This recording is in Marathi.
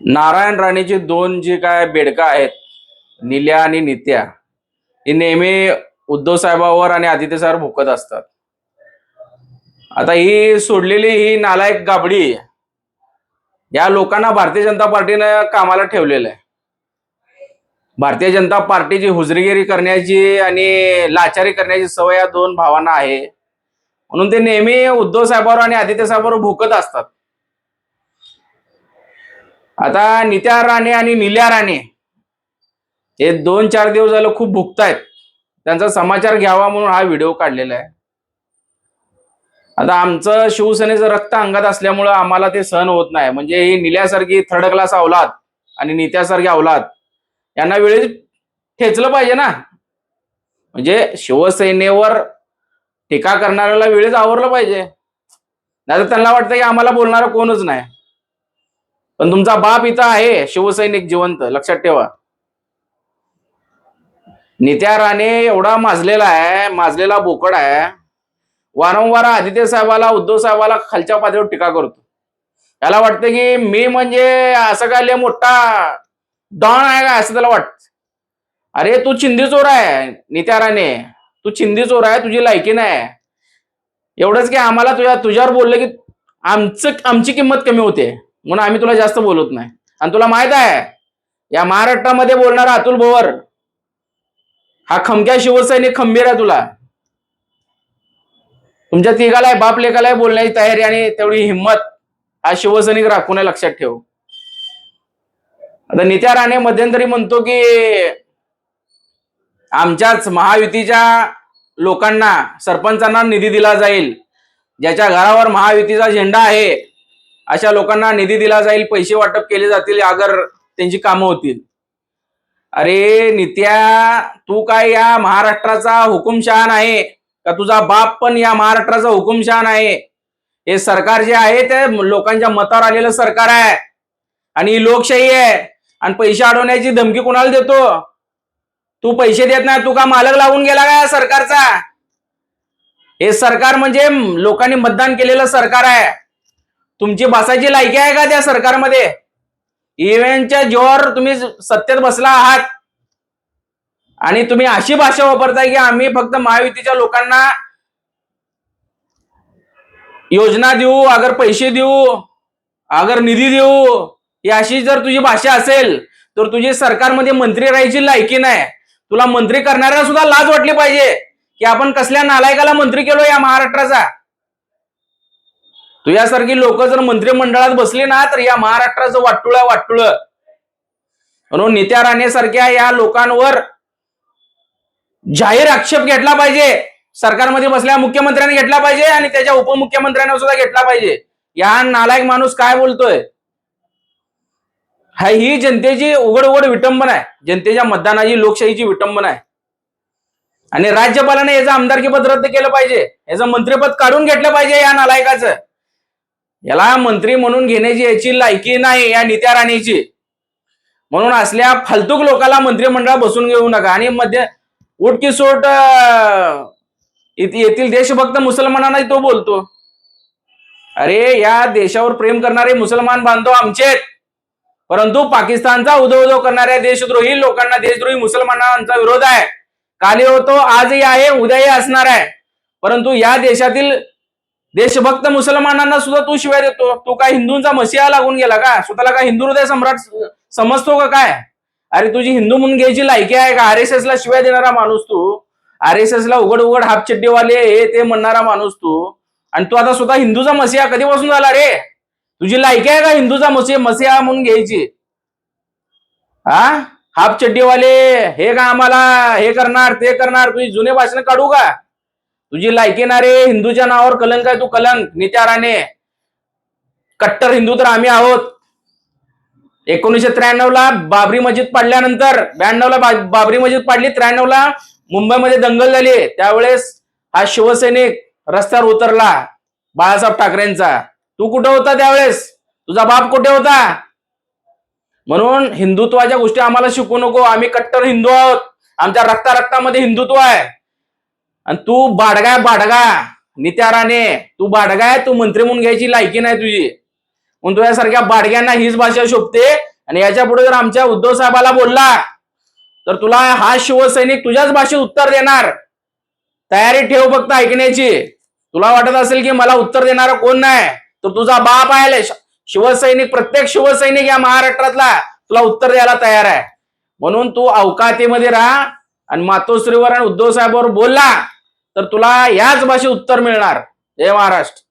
नारायण राणेची दोन जी काय बेडका आहेत निल्या आणि नित्या ही नेहमी उद्धव साहेबावर आणि आदित्य साहेब भुकत असतात. आता ही सोडलेली ही नालायक गाबडी या लोकांना भारतीय जनता पार्टीनं कामाला ठेवलेलं आहे. भारतीय जनता पार्टीची हुजरीगिरी करण्याची आणि लाचारी करण्याची सवय या दोन भावांना आहे. म्हणून ते नेहमी उद्धव साहेबावर आणि आदित्य साहेबावर भुकत असतात. आता नित्या राणे आणि निल्या राणे हे दोन चार दिवस झालं खूप भुगतायत त्यांचा समाचार घ्यावा म्हणून हा व्हिडिओ काढलेला आहे. आता आमचं शिवसेनेचं रक्त अंगात असल्यामुळं आम्हाला ते सहन होत नाही. म्हणजे ही निल्यासारखी थर्ड क्लास अवलाद आणि नित्यासारखी अवलाद यांना वेळेत ठेचलं पाहिजे ना. म्हणजे शिवसेनेवर टीका करणाऱ्याला वेळेत आवरलं पाहिजे. नाही तर त्यांना वाटतं की आम्हाला बोलणारं कोणच नाही. पण तुमचा बाप इथं आहे शिवसैनिक जिवंत लक्षात ठेवा. नित्या राणे एवढा माजलेला आहे माजलेला बोकड आहे. वारंवार आदित्य साहेबाला उद्धव साहेबाला खालच्या पातळीवर टीका करतो. त्याला वाटतं की मी म्हणजे असं काय लय मोठा डॉन आहे का असं त्याला वाटत? अरे तू चिंदी चोर आहे नित्या राणे. तू चिंदी चोर आहे तुझी लायकी नाही. एवढंच की आम्हाला तुझ्या तुझ्यावर बोललं की आमचं आमची किंमत कमी होते. म्हणून आम्ही तुला जास्त बोलत नाही. आणि तुला माहीत आहे या महाराष्ट्रामध्ये बोलणारा अतुल भोवर हा खमक्या शिवसैनिक खंबीर आहे तुला. तुमच्या तिघाला बाप लेखाला बोलण्याची तयारी आणि तेवढी हिंमत हा शिवसैनिक राखून लक्षात ठेव. आता नित्या राणे मध्यंतरी म्हणतो की आमच्याच महायुतीच्या लोकांना सरपंचांना निधी दिला जाईल. ज्याच्या घरावर महायुतीचा झेंडा आहे अशा लोकांना निधी दिला जाईल पैसे वाटप केले जातील अगर त्यांची कामं होतील. अरे नित्या तू काय या महाराष्ट्राचा हुकुमशहान आहे? का तुझा बाप पण या महाराष्ट्राचा हुकुमशहान आहे? हे सरकार जे आहे ते लोकांच्या मतावर आलेलं सरकार आहे. आणि ही लोकशाही आहे. आणि पैसे अडवण्याची धमकी कोणाला देतो? तू पैसे देत नाही तू का मालक लागून गेला का सरकारचा? हे सरकार म्हणजे लोकांनी मतदान केलेलं सरकार आहे. तुमची बसायची लायकी आहे का त्या सरकारमध्ये? इव्हेंटच्या जोर तुम्ही सत्तेत बसला आहात. आणि तुम्ही अशी भाषा वापरताय की आम्ही फक्त महायुतीच्या लोकांना योजना देऊ अगर पैसे देऊ अगर निधी देऊ ही अशी जर तुझी भाषा असेल तर तुझी सरकारमध्ये मंत्री राहायची लायकी नाही. तुला मंत्री करणाऱ्याला सुद्धा लाज वाटली पाहिजे की आपण कसल्या नालायकाला मंत्री केलो या महाराष्ट्राचा. यासारखी लोक जर मंत्रिमंडळात बसली ना तर या महाराष्ट्राचं वाटुळ वाटुळ. म्हणून हो, नित्या राणे सारख्या या लोकांवर जाहीर आक्षेप घेतला पाहिजे. सरकारमध्ये बसल्या मुख्यमंत्र्यांनी घेतला पाहिजे आणि त्याच्या उपमुख्यमंत्र्यांनी सुद्धा घेतला पाहिजे. या नालायक माणूस काय बोलतोय? हा ही जनतेची उघड उघड विटंबना आहे. जनतेच्या मतदानाची लोकशाहीची विटंबना आहे. आणि राज्यपालाने याचं आमदारकी पद रद्द केलं पाहिजे. याचं मंत्रिपद काढून घेतलं पाहिजे या नालायकाचं. याला मंत्री म्हणून घेण्याची याची लायकी नाही या नित्या राणेची. म्हणून असल्या फालतूक लोकांना मंत्रिमंडळात बसून घेऊ नका. आणि मध्ये उठकी सोट येथील देशभक्त मुसलमानांना तो बोलतो. अरे या देशावर प्रेम करणारे मुसलमान बांधव आमचे परंतु पाकिस्तानचा उदो उदो करणाऱ्या देशद्रोही लोकांना देशद्रोही मुसलमानांचा विरोध आहे. काली होतो आजही आहे उद्याही असणार आहे. परंतु या देशातील देशभक्त मुसलमानांना सुद्धा तू शिवाय देतो. तू काय हिंदूंचा मसिहा लागून गेला का? स्वतःला काय हिंदू हृदय सम्राट समजतो का काय? अरे तुझी हिंदू म्हणून घ्यायची लायकी आहे का? आर एस एस ला शिवाय देणारा माणूस तू. आर एस एस ला उघड उघड हाफ चड्डीवाले हे ते म्हणणारा माणूस तू. आणि तू आता स्वतः हिंदूचा मसिहा कधीपासून झाला रे? तुझी लायकी आहे का हिंदूचा मसिहा मसिहा म्हणून घ्यायची? हा हाफ चड्डीवाले हे का आम्हाला हे करणार ते करणार? तुझी जुने भाषण काढू का? तुझी लायकी ना रे हिंदूच्या नावावर कलंक आहे तू कलंक नित्या राणे कट्टर हिंदू तर आम्ही आहोत. एकोणीसशे त्र्याण्णव ला बाबरी मस्जिद पाडल्यानंतर ब्याण्णव ला बाबरी मस्जिद पाडली त्र्याण्णव ला मुंबईमध्ये दंगल झाली. त्यावेळेस हा शिवसैनिक रस्त्यावर उतरला बाळासाहेब ठाकरेंचा. तू कुठं होता त्यावेळेस? तुझा बाप कुठे होता? म्हणून हिंदुत्वाच्या गोष्टी आम्हाला शिकू नको. आम्ही कट्टर हिंदू आहोत. आमच्या रक्ता रक्तामध्ये हिंदुत्व आहे. आणि तू बाडगाय बाडगा नित्या राणे तू बाडगाय आहे तू मंत्री म्हणून घ्यायची लायकी नाही तुझी. म्हणून तुझ्यासारख्या बाडग्यांना हीच भाषा शोभते. आणि याच्यापुढे जर आमच्या उद्धव साहेबाला बोलला तर तुला हा शिवसैनिक तुझ्याच भाषेत उत्तर देणार. तयारी ठेव फक्त ऐकण्याची. तुला वाटत असेल की मला उत्तर देणारा कोण नाही तर तुझा बाप आहे शिवसैनिक प्रत्येक शिवसैनिक या महाराष्ट्रातला तुला उत्तर द्यायला तयार आहे. म्हणून तू अवकातीमध्ये राहा आणि मातोश्रीवर आणि उद्धव साहेबांवर बोलला. तर तुला याच भाषेत उत्तर मिळणार. जय महाराष्ट्र.